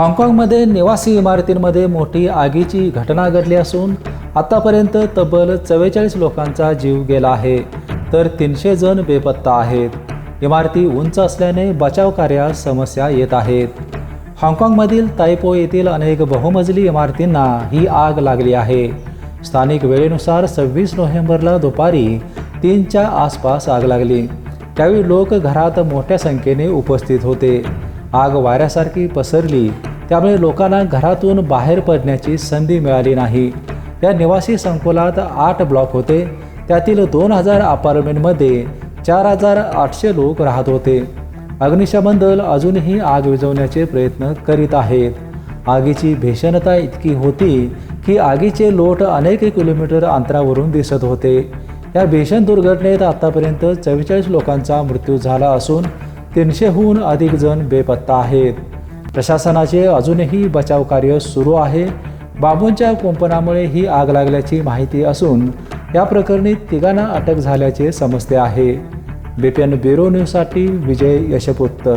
हाँगकाँगमध्ये निवासी इमारतींमध्ये मोठी आगीची घटना घडली असून आतापर्यंत तब्बल चव्वेचाळीस लोकांचा जीव गेला आहे. तर तीनशे जण बेपत्ता आहेत. इमारती उंच असल्याने बचाव कार्यात समस्या येत आहेत. हाँगकाँगमधील तायपो येथील अनेक बहुमजली इमारतींना ही आग लागली आहे. स्थानिक वेळेनुसार सव्वीस नोव्हेंबरला दुपारी तीनच्या आसपास आग लागली. त्यावेळी लोक घरात मोठ्या संख्येने उपस्थित होते. आग वाऱ्यासारखी पसरली. त्यामुळे लोकांना घरातून बाहेर पडण्याची संधी मिळाली नाही. या निवासी संकुलात आठ ब्लॉक होते. त्यातील दोन हजार अपार्टमेंटमध्ये चार हजार आठशे लोक राहत होते. अग्निशमन दल अजूनही आग विझवण्याचे प्रयत्न करीत आहेत. आगीची भीषणता इतकी होती की आगीचे लोट अनेक किलोमीटर अंतरावरून दिसत होते. या भीषण दुर्घटनेत आतापर्यंत चव्वेचाळीस लोकांचा मृत्यू झाला असून तीनशेहून अधिक जण बेपत्ता आहेत. प्रशासनाचे अजूनही बचाव कार्य सुरू आहे. बांबूंच्या कुंपणामुळे ही आग लागल्याची माहिती असून या प्रकरणी तिघांना अटक झाल्याचे समजते आहे. बीपीएन ब्युरो न्यूजसाठी विजय यशपुत्र